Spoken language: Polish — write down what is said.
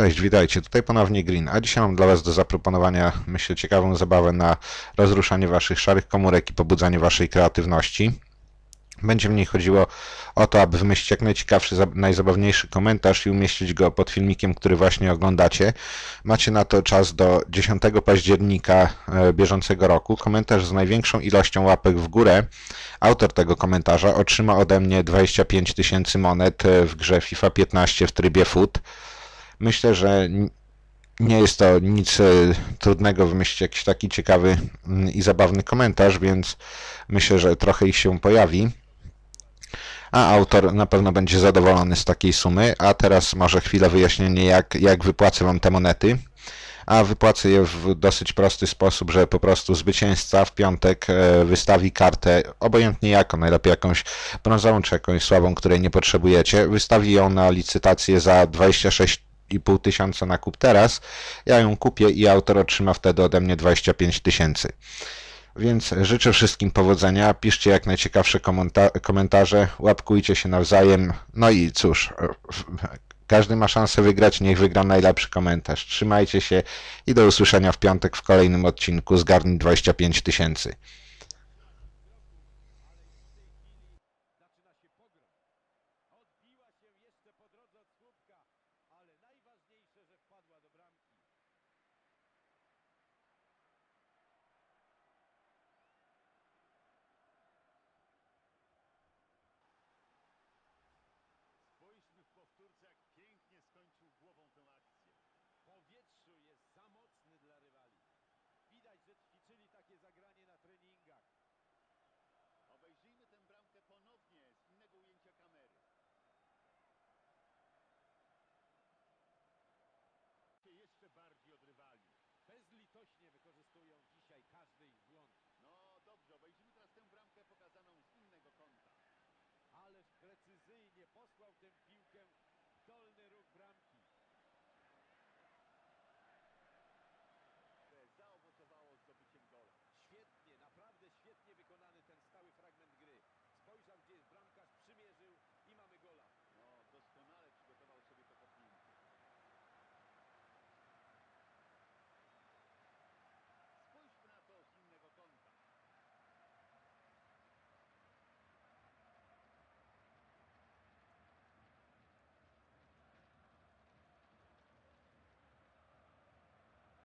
Cześć, witajcie. Tutaj ponownie Green. A dzisiaj mam dla Was do zaproponowania, myślę, ciekawą zabawę na rozruszanie Waszych szarych komórek i pobudzanie Waszej kreatywności. Będzie w niej chodziło o to, aby wymyślić jak najciekawszy, zab- najzabawniejszy komentarz i umieścić go pod filmikiem, który właśnie oglądacie. Macie na to czas do 10 października e, bieżącego roku. Komentarz z największą ilością łapek w górę. Autor tego komentarza otrzyma ode mnie 25 tysięcy monet e, w grze FIFA 15 w trybie foot. Myślę, że nie jest to nic e, trudnego wymyślić jakiś taki ciekawy mm, i zabawny komentarz, więc myślę, że trochę ich się pojawi. A autor na pewno będzie zadowolony z takiej sumy. A teraz może chwilę wyjaśnienie, jak, jak wypłacę Wam te monety. A wypłacę je w dosyć prosty sposób, że po prostu zwycięzca w piątek e, wystawi kartę, obojętnie jaką, najlepiej jakąś brązową czy jakąś słabą, której nie potrzebujecie. Wystawi ją na licytację za 26,5 tysiąca na kup teraz. Ja ją kupię i autor otrzyma wtedy ode mnie 25 tysięcy. Więc życzę wszystkim powodzenia, piszcie jak najciekawsze komenta- komentarze, łapkujcie się nawzajem. No i cóż, każdy ma szansę wygrać, niech wygra najlepszy komentarz. Trzymajcie się i do usłyszenia w piątek w kolejnym odcinku Zgarnij 25 tysięcy. Bezlitośnie wykorzystują dzisiaj każdy